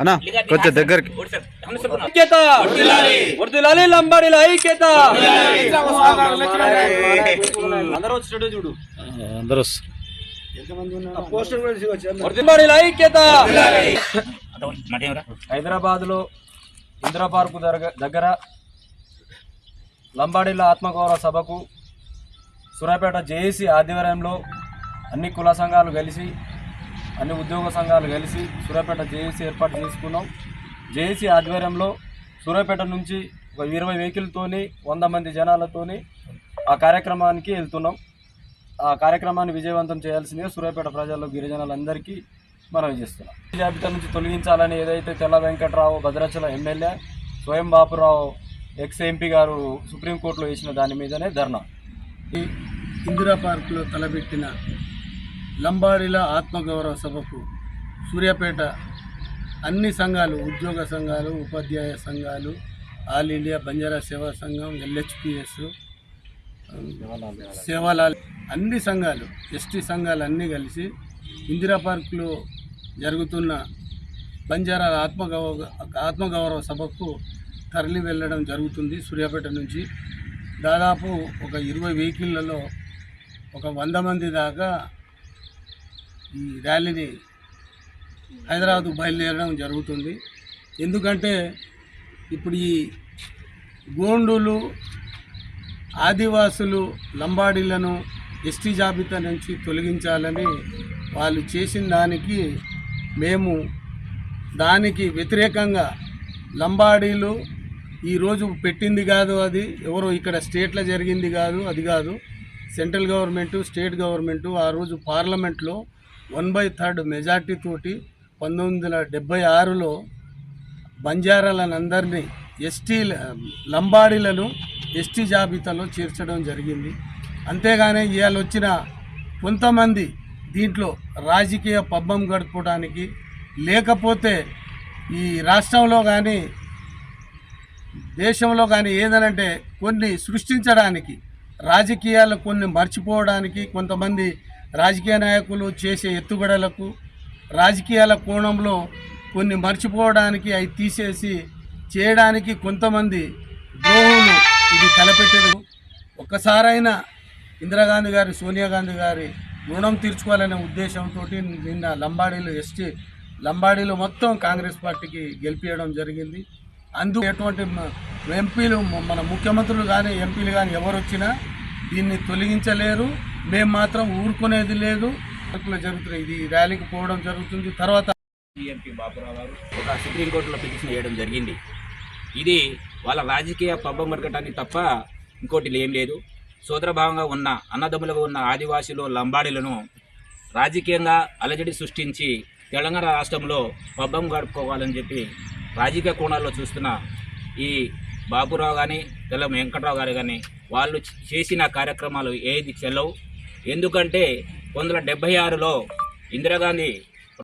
అన్నా కొంచెం దగ్గరికి. ఐక్యత. వర్దిలాలి లంబాడిల ఐక్యత. అందరూ వచ్చి చూడు. అందరూ వర్దిలాడిల ఐక్యత. హైదరాబాద్లో ఇందిరా పార్కు దగ్గర లంబాడీల ఆత్మగౌరవ సభకు సూర్యాపేట జేఏసీ ఆధ్వర్యంలో అన్ని కుల సంఘాలు కలిసి అన్ని ఉద్యోగ సంఘాలు కలిసి సూర్యాపేట జేఏసీ ఏర్పాటు చేసుకున్నాం. జేఏసీ ఆధ్వర్యంలో సూర్యాపేట నుంచి ఒక ఇరవై వెహికల్తోని వంద మంది జనాలతోని ఆ కార్యక్రమానికి వెళ్తున్నాం. ఆ కార్యక్రమాన్ని విజయవంతం చేయాల్సిందిగా సూర్యాపేట ప్రజల్లో గిరిజనులందరికీ మనవి చేస్తున్నాం. జాబితా నుంచి తొలగించాలని ఏదైతే తెల్ల వెంకట్రావు భద్రాచల ఎమ్మెల్యే స్వయం బాపురావు ఎక్స్ ఎంపీ గారు సుప్రీంకోర్టులో వేసిన దాని మీదనే ధర్నా. ఈ ఇందిరా పార్కులో తలపెట్టిన లంబాడీల ఆత్మగౌరవ సభకు సూర్యాపేట అన్ని సంఘాలు ఉద్యోగ సంఘాలు ఉపాధ్యాయ సంఘాలు ఆల్ ఇండియా బంజారా సేవా సంఘం ఎల్హెచ్పిఎస్ సేవాలాల్ అన్ని సంఘాలు ఎస్టీ సంఘాలు అన్నీ కలిసి ఇందిరా పార్కులో జరుగుతున్న బంజారా ఆత్మగౌరవ ఆత్మగౌరవ సభకు తరలి వెళ్ళడం జరుగుతుంది సూర్యాపేట నుంచి. దాదాపు ఒక ఇరవై వెహికల్లలో ఒక వంద మంది దాకా ఈ ర్యాలీని హైదరాబాద్ బయలుదేరడం జరుగుతుంది. ఎందుకంటే ఇప్పుడు ఈ గోండులు ఆదివాసులు లంబాడీలను ఎస్టీ జాబితా నుంచి తొలగించాలని వాళ్ళు చేసిన దానికి మేము దానికి వ్యతిరేకంగా లంబాడీలు ఈరోజు పెట్టింది కాదు అది ఎవరో ఇక్కడ స్టేట్లో జరిగింది కాదు అది కాదు. సెంట్రల్ గవర్నమెంటు స్టేట్ గవర్నమెంటు ఆ రోజు పార్లమెంట్లో వన్ బై థర్డ్ మెజార్టీ తోటి పంతొమ్మిది వందల డెబ్బై ఆరులో బంజారాలను అందరినీ ఎస్టీ లంబాడీలను ఎస్టీ జాబితాలో చేర్చడం జరిగింది. అంతేగానే ఇవాళ వచ్చిన కొంతమంది దీంట్లో రాజకీయ పబ్బం గడుపుకోవడానికి లేకపోతే ఈ రాష్ట్రంలో కానీ దేశంలో కానీ ఏదనంటే కొన్ని సృష్టించడానికి రాజకీయాలు కొన్ని మర్చిపోవడానికి కొంతమంది రాజకీయ నాయకులు చేసే ఎత్తుగడలకు రాజకీయాల కోణంలో కొన్ని మర్చిపోవడానికి అవి తీసేసి చేయడానికి కొంతమంది ద్రోహులు ఇది తలపెట్టదు ఒక్కసారైనా ఇందిరాగాంధీ గారి సోనియా గాంధీ గారి రుణం తీర్చుకోవాలనే ఉద్దేశంతో నిన్న లంబాడీలు ఎస్టీ లంబాడీలు మొత్తం కాంగ్రెస్ పార్టీకి గెలిపించడం జరిగింది. అందుకు ఎటువంటి ఎంపీలు మన ముఖ్యమంత్రులు కానీ ఎంపీలు కానీ ఎవరు వచ్చినా దీన్ని తొలగించలేరు. మేము మాత్రం ఊరుకునేది లేదు. పార్కులో జరుగుతుంది ఇది ర్యాలీకి పోవడం జరుగుతుంది. తర్వాత ఎంపీ బాపురావు గారు ఒక సుప్రీంకోర్టులో పిటిషన్ వేయడం జరిగింది. ఇది వాళ్ళ రాజకీయ పబ్బం మరగటానికి తప్ప ఇంకోటి ఏం లేదు. సోదరభావంగా ఉన్న అన్నదమ్ములుగా ఉన్న ఆదివాసీలు లంబాడీలను రాజకీయంగా అలజడి సృష్టించి తెలంగాణ రాష్ట్రంలో పబ్బం గడుపుకోవాలని చెప్పి రాజకీయ కోణాల్లో చూస్తున్న ఈ బాబురావు కానీ తెల్ల వెంకట్రావు గారు కానీ వాళ్ళు చేసిన కార్యక్రమాలు ఏది చెల్లవు? ఎందుకంటే పంతొమ్మిది వందల డెబ్బై ఆరులో ఇందిరాగాంధీ